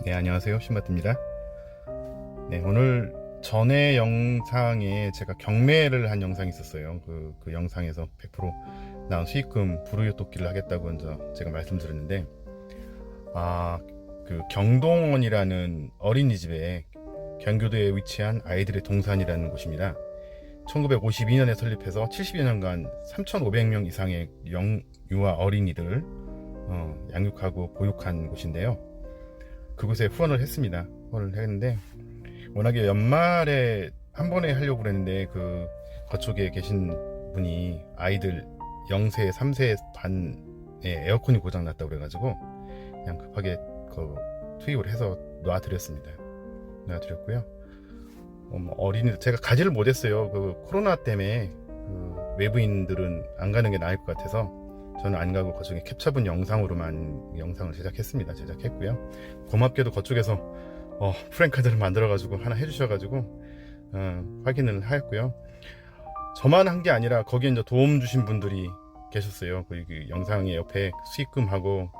네, 안녕하세요. 신바트입니다. 네, 오늘 전에 영상에 제가 경매를 한 영상이 있었어요. 그, 그 영상에서 100% 나온 수익금 불우유 돕기를 하겠다고 먼저 제가 말씀드렸는데, 아, 그 경동원이라는 어린이집에 경교도에 위치한 아이들의 동산이라는 곳입니다. 1952년에 설립해서 70여 년간 3,500명 이상의 영, 유아 어린이들을 어, 양육하고 보육한 곳인데요. 그곳에 후원을 했습니다. 후원을 했는데 워낙에 연말에 한 번에 하려고 그랬는데 그 거쪽에 계신 분이 아이들 0세, 3세 반에 에어컨이 고장 났다고 그래가지고 그냥 급하게 그 투입을 해서 놔드렸습니다. 놔드렸고요. 어, 뭐 어린이들 제가 가지를 못했어요. 그 코로나 때문에 그 외부인들은 안 가는 게 나을 것 같아서 저는 안 가고 그쪽에 캡처본 영상으로만 영상을 제작했습니다. 제작했고요. 고맙게도 그쪽에서 어, 프랭카드를 만들어가지고 하나 해주셔가지고 어, 확인을 하였고요. 저만 한 게 아니라 거기에 이제 도움 주신 분들이 계셨어요. 그, 그 영상의 옆에 수익금하고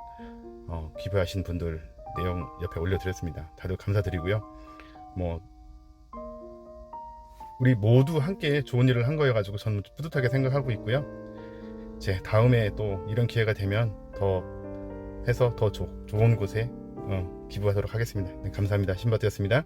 어, 기부하신 분들 내용 옆에 올려드렸습니다. 다들 감사드리고요. 뭐 우리 모두 함께 좋은 일을 한 거여가지고 저는 뿌듯하게 생각하고 있고요. 제 다음에 또 이런 기회가 되면 더 해서 더 조- 좋은 곳에 어, 기부하도록 하겠습니다. 네, 감사합니다. 신바트였습니다.